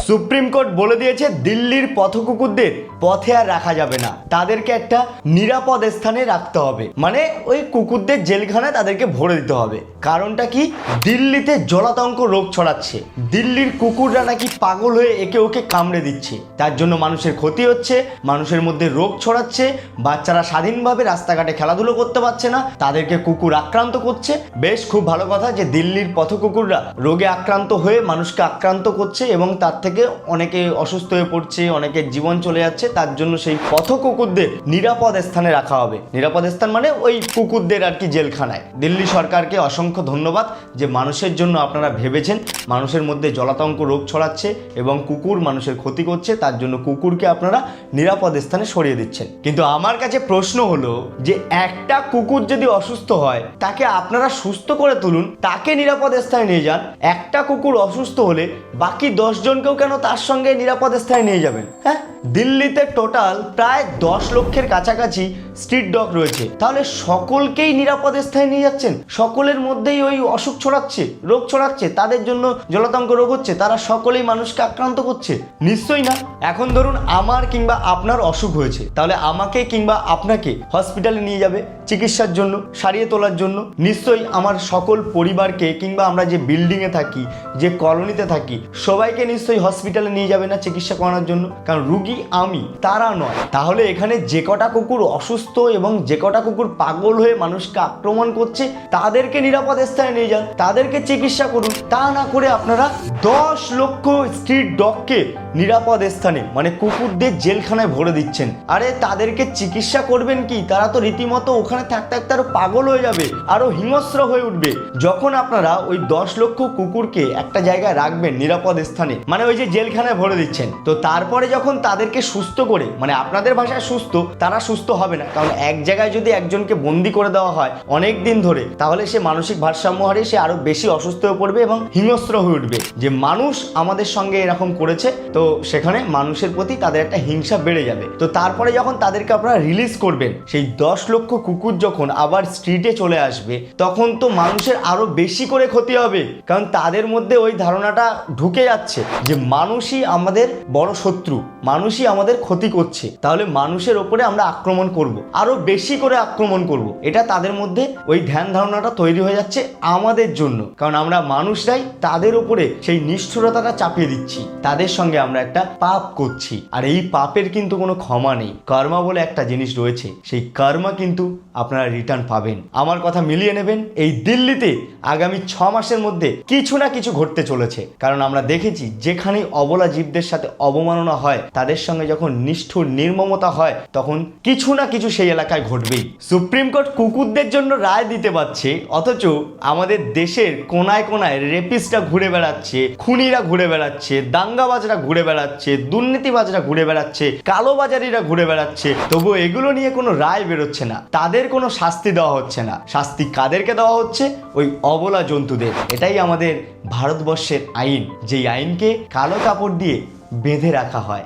Supreme court বলে দিয়েছে দিল্লির পথ কুকুরদের পথে আর রাখা যাবে না। তাদেরকে একটা নিরাপদ স্থানে রাখতে হবে। মানে ওই কুকুরদের জেলখানায় তাদেরকে ভরে দিতে হবে। কারণটা কি? দিল্লিতে জলাতঙ্ক রোগ ছড়াচ্ছে। দিল্লির কুকুররা নাকি পাগল হয়ে একে ওকে কামড়ে দিচ্ছে। তার জন্য মানুষের ক্ষতি হচ্ছে, মানুষের মধ্যে রোগ ছড়াচ্ছে, বাচ্চারা স্বাধীনভাবে রাস্তাঘাটে খেলাধুলো করতে পারছে না, তাদেরকে কুকুর আক্রান্ত করছে। বেশ, খুব ভালো কথা যে দিল্লির পথ কুকুররা রোগে আক্রান্ত হয়ে মানুষকে আক্রান্ত করছে এবং তার থেকে অনেকে অসুস্থ হয়ে পড়ছে অনেকের জীবন চলে যাচ্ছে, তার জন্য সেই পথ কুকুরদের নিরাপদ স্থানে রাখা হবে। নিরাপদ স্থান মানে ওই কুকুরদের আর কি জেলখানায়। দিল্লি সরকারকে অসংখ্য ধন্যবাদ যে মানুষের জন্য আপনারা ভেবেছেন, মানুষের মধ্যে জলাতঙ্ক রোগ ছড়াচ্ছে এবং কুকুর মানুষের ক্ষতি করছে, তার জন্য কুকুরকে আপনারা নিরাপদ স্থানে সরিয়ে দিচ্ছেন। কিন্তু আমার কাছে প্রশ্ন হলো যে একটা কুকুর যদি অসুস্থ হয়, তাকে আপনারা সুস্থ করে তুলুন, তাকে নিরাপদ স্থানে নিয়ে যান, একটা কুকুর অসুস্থ হলে বাকি দশজনকেও কেন তার সঙ্গে নিরাপদ স্থানে নিয়ে যাবেন হ্যাঁ? দিল্লিতে টোটাল প্রায় দশ লক্ষের কাছাকাছি স্ট্রিট ডগ রয়েছে। তাহলে সকলকেই নিরাপদ স্থানে নিয়ে যাচ্ছেন? সকলের মধ্যেই ওই অসুখ ছড়াচ্ছে, রোগ ছড়াচ্ছে, তাদের জন্য জলাতঙ্ক রোগ হচ্ছে, তারা সকলেই মানুষকে আক্রান্ত করছে। নিশ্চয়ই না? এখন ধরুন আমার কিংবা আপনার অসুখ হয়েছে। তাহলে আমাকে কিংবা আপনাকে হসপিটালে নিয়ে যাবে চিকিৎসার জন্য, সারিয়ে তোলার জন্য। নিশ্চয়ই আমার সকল পরিবারকে কিংবা আমরা যে বিল্ডিংয়ে থাকি, যে কলোনিতে থাকি, সবাইকে নিশ্চয়ই হসপিটালে নিয়ে যাবে না চিকিৎসা করানোর জন্য। কারণ রুগী আমি, তারা নয়। তাহলে এখানে যে কটা কুকুর অসুস্থ এবং যে কটা কুকুর পাগল হয়ে মানুষকে আক্রমণ করছে, তাদেরকে নিরাপদ স্থানে নিয়ে যান, তাদেরকে চিকিৎসা করুন। তা না করে আপনারা দশ লক্ষ স্ট্রিট ডগকে নিরাপদ স্থানে মানে কুকুরদের জেলখানায় ভরে দিচ্ছেন। আরে, তাদেরকে চিকিৎসা করবেন কি? তারা তো রীতিমতো ওখানে থাকতে থাকতে আরও পাগল হয়ে যাবে, আরও হিংস্র হয়ে উঠবে। যখন আপনারা ওই দশ লক্ষ কুকুরকে একটা জায়গায় রাখবেন নিরাপদ স্থানে মানে ওই যে জেলখানায় ভরে দিচ্ছেন, তো তারপরে যখন তাদেরকে সুস্থ করে মানে আপনাদের ভাষায় সুস্থ, তারা সুস্থ হবে না। কারণ এক জায়গায় যদি একজনকে বন্দি করে দেওয়া হয় অনেক দিন ধরে, তাহলে সে মানসিক ভারসাম্য হারিয়ে সে আরও বেশি অসুস্থ হয়ে পড়বে এবং হিংস্র হয়ে উঠবে। যে মানুষ আমাদের সঙ্গে এরকম করেছে, তো সেখানে মানুষের প্রতি তাদের একটা হিংসা বেড়ে যাবে। তো তারপরে যখন তাদেরকে আপনারা রিলিজ করবেন, সেই দশ লক্ষ কুকুর যখন আবার স্ট্রিটে চলে আসবে, তখন তো মানুষের আরও বেশি করে ক্ষতি হবে। কারণ তাদের মধ্যে ওই ধারণাটা ঢুকে যাচ্ছে যে মানুষই আমাদের বড় শত্রু, মানুষই আমাদের ক্ষতি করছে। তাহলে মানুষের ওপরে আমরা আক্রমণ করব, আরও বেশি করে আক্রমণ করব। এটা তাদের মধ্যে ওই ধ্যান ধারণাটা তৈরি হয়ে যাচ্ছে আমাদের জন্য। কারণ আমরা মানুষরাই তাদের উপরে সেই নিষ্ঠুরতাটা চাপিয়ে দিচ্ছি। তাদের সঙ্গে আমরা একটা পাপ করছি। আর এই পাপের কিন্তু কোনো ক্ষমা নেই। কর্মা বলে একটা জিনিস রয়েছে। সেই কর্মা কিন্তু আপনারা রিটার্ন পাবেন। আমার কথা মিলিয়ে নেবেন, এই দিল্লিতে আগামী ছ মাসের মধ্যে কিছু না কিছু ঘটতে চলেছে। কারণ আমরা দেখেছি, যেখানেই অবলা জীবদের সাথে অবমাননা হয়, তাদের সঙ্গে যখন নিষ্ঠুর নির্মমতা হয়, তখন কিছু না কিছু সেই এলাকায় ঘটবেই। সুপ্রিম কোর্ট কুকুরদের জন্য রায় দিতে পারছে, অথচ আমাদের দেশের কোনায় কোনায় রেপিস্টরা ঘুরে বেড়াচ্ছে, খুনিরা ঘুরে বেড়াচ্ছে, দাঙ্গাবাজরা ঘুরে বেড়াচ্ছে দুর্নীতিবাজরা ঘুরে বেড়াচ্ছে কালোবাজারিরা ঘুরে বেড়াচ্ছে তবু এগুলো নিয়ে কোনো রায় বেরোচ্ছে না। তাদের কোনো শাস্তি দেওয়া হচ্ছে না। শাস্তি কাদেরকে দেওয়া হচ্ছে? ওই অবলা জন্তুদের। এটাই আমাদের ভারতবর্ষের আইন। যেই আইনকে কালো কাপড় দিয়ে বেঁধে রাখা হয়।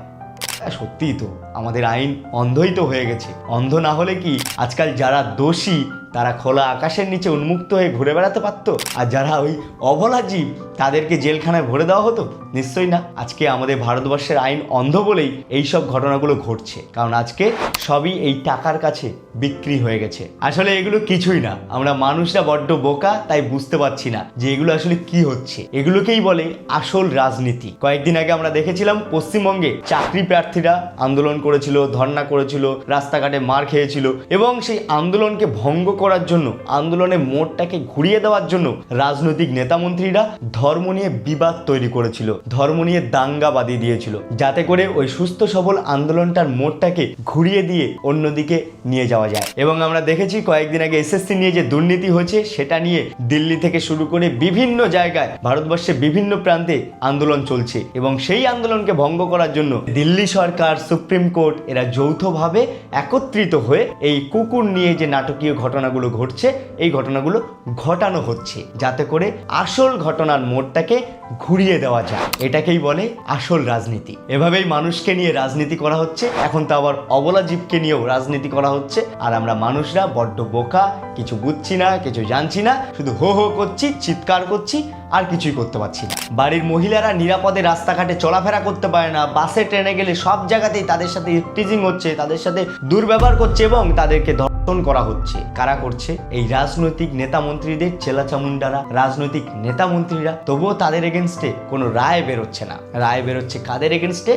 হ্যাঁ, সত্যিই তো। আমাদের আইন অন্ধই তো হয়ে গেছে। অন্ধ না হলে কি আজকাল যারা দোষী, তারা খোলা আকাশের নিচে উন্মুক্ত হয়ে ঘুরে বেড়াতে পারতো? আর যারা ওই অবলা জীব, তাদেরকে জেলখানায় ভরে দেওয়া হতো? নিশ্চয়ই না। আজকে আমাদের ভারতবর্ষের আইন অন্ধ বলেই এই সব ঘটনাগুলো ঘটছে। কারণ আজকে সবই এই টাকার কাছে বিক্রি হয়ে গেছে। আসলে এগুলো কিছুই না। আমরা মানুষরা বড্ড বোকা, তাই বুঝতে পারছি না যে এগুলো আসলে কি হচ্ছে। এগুলোকেই বলে আসল রাজনীতি। কয়েকদিন আগে আমরা দেখেছিলাম পশ্চিমবঙ্গে চাকরি প্রার্থীরা আন্দোলন করেছিল ধর্না করেছিল, রাস্তাঘাটে মার খেয়েছিল এবং সেই আন্দোলনকে ভঙ্গ করার জন্য আন্দোলনের মোড়টাকে ঘুরিয়ে দেওয়ার জন্য রাজনৈতিক নেতামন্ত্রীরা ধর্ম নিয়ে বিবাদ তৈরি করেছিল, ধর্ম নিয়ে দাঙ্গা বাদিয়ে দিয়েছিল, যাতে করে ওই সুস্থ সবল আন্দোলনটার মোড়টাকে ঘুরিয়ে দিয়ে অন্যদিকে নিয়ে যাওয়া যায়। এবং আমরা দেখেছি কয়েকদিন আগে এসএসসি নিয়ে যে দুর্নীতি হয়েছে, সেটা নিয়ে দিল্লি থেকে শুরু করে বিভিন্ন জায়গায় ভারতবর্ষে বিভিন্ন প্রান্তে আন্দোলন চলছে এবং সেই আন্দোলনকে ভঙ্গ করার জন্য দিল্লি সরকার, সুপ্রিম কোর্ট এরা যৌথভাবে একত্রিত হয়ে এই কুকুর নিয়ে যে নাটকীয় ঘটনাগুলো ঘটছে, এই ঘটনাগুলো ঘটানো হচ্ছে। যাতে করে আসল ঘটনার মোড়টাকে ঘুরিয়ে দেওয়া যায় এটাকেই বলে আসল রাজনীতি। এভাবেই মানুষকে নিয়ে রাজনীতি করা হচ্ছে। এখন তো আবার অবলা জীবকে নিয়েও রাজনীতি করা হচ্ছে। আর আমরা মানুষরা বড্ড বোকা, কিছু বুঝছি না, কিছু জানছি না। শুধু হো হো করছি, চিৎকার করছি, আর কিছুই করতে পারছি না। বাড়ির মহিলারা নিরাপদে রাস্তাঘাটে চলাফেরা করতে পারে না। বাসে, ট্রেনে গেলে সব জায়গাতেই তাদের সাথে টিজিং হচ্ছে, তাদের সাথে দুর্ব্যবহার করছে এবং তাদেরকে ধর্ষণ করা হচ্ছে। কারা করছে? এই রাজনৈতিক নেতা মন্ত্রীদের চেলা চামুন্ডারা রাজনৈতিক নেতা মন্ত্রীরা তবুও তাদের এগেনস্টে কোনো রায় বেরোচ্ছে না। রায় বেরোচ্ছে কাদের এগেনস্টে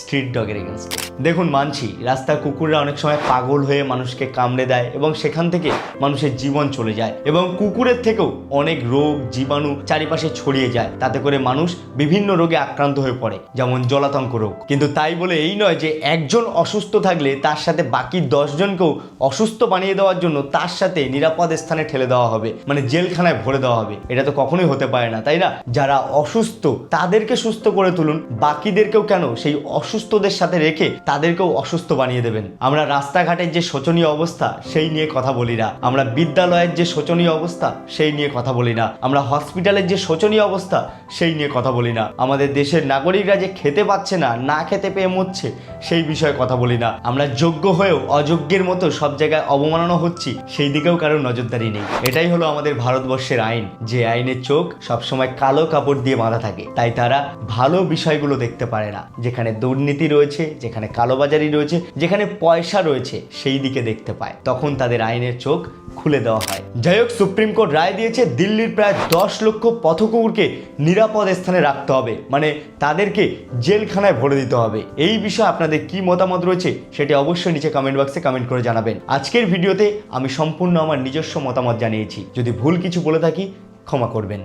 স্ট্রিট ডগের এগেনস্টে দেখুন, মানছি, রাস্তার কুকুররা অনেক সময় পাগল হয়ে মানুষকে কামড়ে দেয় এবং সেখান থেকে মানুষের জীবন চলে যায় এবং কুকুরের থেকেও অনেক রোগ, জীবাণু চারিপাশে ছড়িয়ে যায়। তাতে করে মানুষ বিভিন্ন রোগে আক্রান্ত হয়ে পড়ে, যেমন জলাতঙ্ক রোগ। কিন্তু তাই বলে এই নয় যে একজন অসুস্থ থাকলে তার সাথে বাকি দশজনকেও অসুস্থ বানিয়ে দেওয়ার জন্য তার সাথে নিরাপদ স্থানে ঠেলে দেওয়া হবে মানে জেলখানায় ভরে দেওয়া হবে। এটা তো কখনোই হতে পারে না, তাই না? যারা অসুস্থ, তাদেরকে সুস্থ করে তুলুন, বাকিদেরকেও কেন সেই অসুস্থদের সাথে রেখে তাদেরকেও অসুস্থ বানিয়ে দেবেন। আমরা রাস্তাঘাটের যে শোচনীয় অবস্থা, সেই নিয়ে কথা বলি না। আমরা বিদ্যালয়ের যে শোচনীয় অবস্থা, সেই নিয়ে কথা বলি না। আমরা হসপিটালের যে শোচনীয় অবস্থা, সেই নিয়ে কথা বলি না। আমাদের দেশের নাগরিকরা যে খেতে পাচ্ছে না না খেতে পেয়ে মরছে, সেই বিষয়ে কথা বলি না। আমরা যোগ্য হয়েও অযোগ্যের মতো সব জায়গায় অবমাননা হচ্ছি, সেই দিকেও কারোর নজরদারি নেই। এটাই হলো আমাদের ভারতবর্ষের আইন। যে আইনের চোখ সবসময় কালো কাপড় দিয়ে বাঁধা থাকে, তাই তারা ভালো বিষয়গুলো দেখতে পারে না, যেখানে দুর্নীতি রয়েছে, যেখানে কালোবাজারি রয়েছে, যেখানে পয়সা রয়েছে, সেই দিকে দেখতে পায়। তখন তাদের আইনের চোখ খুলে দেওয়া হয়। যাই হোক, সুপ্রিম কোর্ট রায় দিয়েছে, দিল্লির প্রায় দশ লক্ষ পথকুকুরকে নিরাপদ স্থানে রাখতে হবে। মানে তাদেরকে জেলখানায় ভরে দিতে হবে। এই বিষয়ে আপনাদের কি মতামত রয়েছে, সেটি অবশ্যই নিচে কমেন্ট বক্সে কমেন্ট করে জানাবেন। আজকের ভিডিওতে আমি সম্পূর্ণ আমার নিজস্ব মতামত জানিয়েছি। যদি ভুল কিছু বলে থাকি, ক্ষমা করবেন।